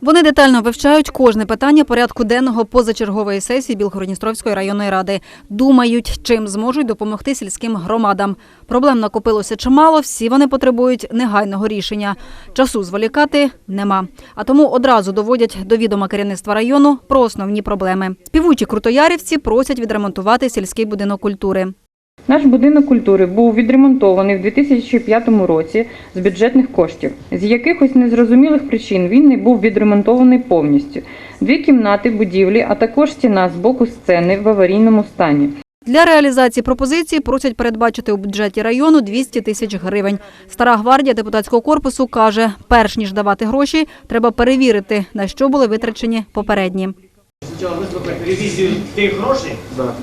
Вони детально вивчають кожне питання порядку денного позачергової сесії Білгородністровської районної ради. Думають, чим зможуть допомогти сільським громадам. Проблем накопилося чимало, всі вони потребують негайного рішення. Часу зволікати нема. А тому одразу доводять до відома керівництва району про основні проблеми. Співучі крутоярівці просять відремонтувати сільський будинок культури. Наш будинок культури був відремонтований в 2005 році з бюджетних коштів. З якихось незрозумілих причин він не був відремонтований повністю. Дві кімнати будівлі, а також стіна з боку сцени в аварійному стані. Для реалізації пропозиції просять передбачити у бюджеті району 200 тисяч гривень. Стара гвардія депутатського корпусу каже, перш ніж давати гроші, треба перевірити, на що були витрачені попередні. Спочатку вислухати ревізію тих грошей,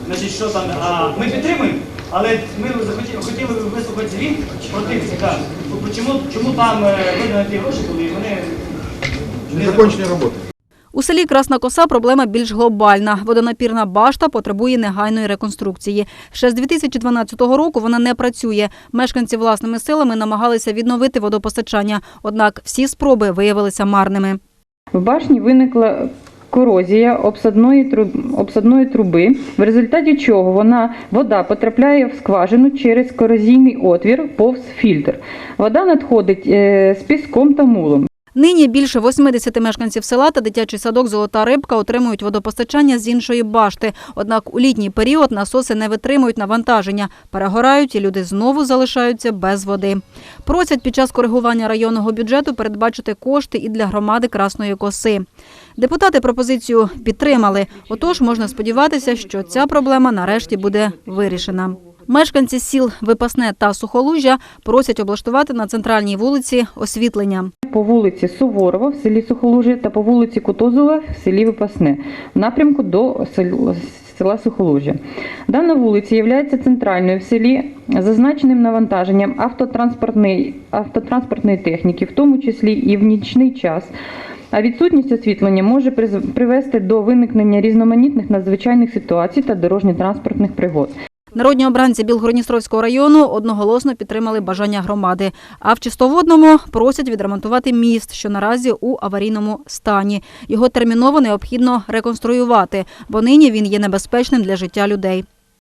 значить, що там, а, ми підтримуємо, але ми захотіли, хотіли вислухати звіт про тих, так, чому, чому там е, видано ті гроші і вони не Закончені роботи. У селі Красна Коса проблема більш глобальна. Водонапірна башта потребує негайної реконструкції. Ще з 2012 року вона не працює. Мешканці власними силами намагалися відновити водопостачання. Однак всі спроби виявилися марними. В башні виникла корозія обсадної тру- обсадної труби, в результаті чого вона вода потрапляє в скважину через корозійний отвір повз фільтр. Вода надходить е, з піском та мулом. Нині більше 80 мешканців села та дитячий садок Золота рибка отримують водопостачання з іншої башти. Однак у літній період насоси не витримують навантаження, перегорають і люди знову залишаються без води. Просять під час коригування районного бюджету передбачити кошти і для громади Красної Коси. Депутати пропозицію підтримали. Отож, можна сподіватися, що ця проблема нарешті буде вирішена. Мешканці сіл Випасне та Сухолужжя просять облаштувати на центральній вулиці освітлення. По вулиці Суворова в селі Сухолужі та по вулиці Кутузова в селі Випасне в напрямку до сел- села Сухолужжя. Дана вулиця є центральною в селі зазначеним навантаженням автотранспортної, автотранспортної техніки, в тому числі і в нічний час. А відсутність освітлення може привести до виникнення різноманітних надзвичайних ситуацій та дорожньо-транспортних пригод. Народні обранці Білгородністровського району одноголосно підтримали бажання громади. А в чистоводному просять відремонтувати міст, що наразі у аварійному стані. Його терміново необхідно реконструювати, бо нині він є небезпечним для життя людей.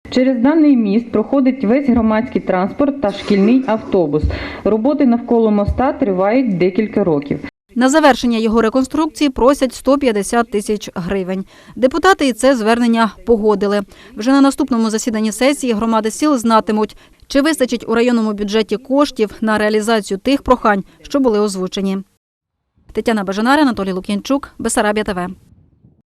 Через даний міст проходить весь громадський транспорт та шкільний автобус. Роботи навколо моста тривають декілька років. На завершення його реконструкції просять 150 тисяч гривень. Депутати і це звернення погодили. Вже на наступному засіданні сесії громади сіл знатимуть, чи вистачить у районному бюджеті коштів на реалізацію тих прохань, що були озвучені. Тетяна Бажанара, Анатолій Лук'янчук, Бесарабія ТВ.